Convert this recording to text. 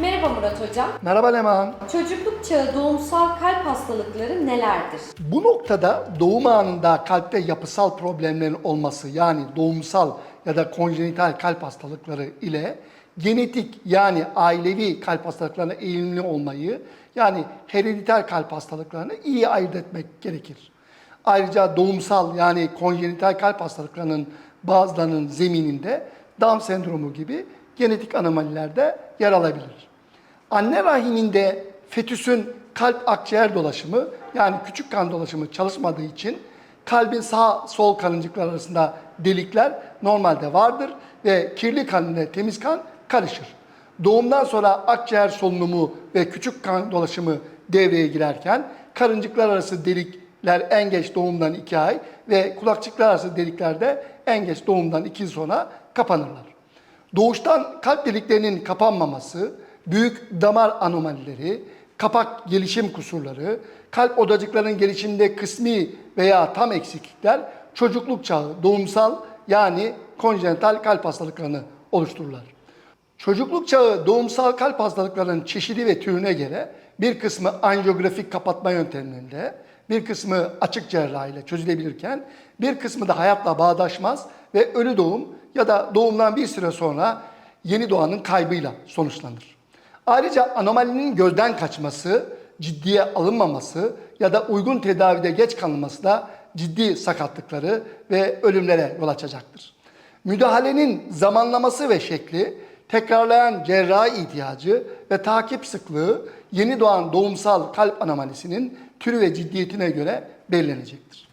Merhaba Murat Hocam. Merhaba Leman. Çocukluk çağı doğumsal kalp hastalıkları nelerdir? Bu noktada doğum anında kalpte yapısal problemlerin olması yani doğumsal ya da konjenital kalp hastalıkları ile genetik yani ailevi kalp hastalıklarına eğilimli olmayı yani herediter kalp hastalıklarını iyi ayırt etmek gerekir. Ayrıca doğumsal yani konjenital kalp hastalıklarının bazılarının zemininde Down sendromu gibi genetik anomaliler de yer alabilir. Anne rahiminde fetüsün kalp akciğer dolaşımı yani küçük kan dolaşımı çalışmadığı için kalbin sağ sol karıncıklar arasında delikler normalde vardır ve kirli kan ile temiz kan karışır. Doğumdan sonra akciğer solunumu ve küçük kan dolaşımı devreye girerken karıncıklar arası delikler en geç doğumdan 2 ay ve kulakçıklar arası delikler de en geç doğumdan 2 yıl sonra kapanırlar. Doğuştan kalp deliklerinin kapanmaması, büyük damar anomalileri, kapak gelişim kusurları, kalp odacıklarının gelişiminde kısmi veya tam eksiklikler çocukluk çağı doğumsal yani konjenital kalp hastalıklarını oluştururlar. Çocukluk çağı doğumsal kalp hastalıklarının çeşidi ve türüne göre bir kısmı anjiyografik kapatma yöntemlerinde, bir kısmı açık cerrahiyle çözülebilirken bir kısmı da hayatla bağdaşmaz ve ölü doğum ya da doğumdan bir süre sonra yeni doğanın kaybıyla sonuçlanır. Ayrıca anomalinin gözden kaçması, ciddiye alınmaması ya da uygun tedavide geç kalınması da ciddi sakatlıkları ve ölümlere yol açacaktır. Müdahalenin zamanlaması ve şekli, tekrarlayan cerrahi ihtiyacı ve takip sıklığı yeni doğan doğumsal kalp anomalisinin türü ve ciddiyetine göre belirlenecektir.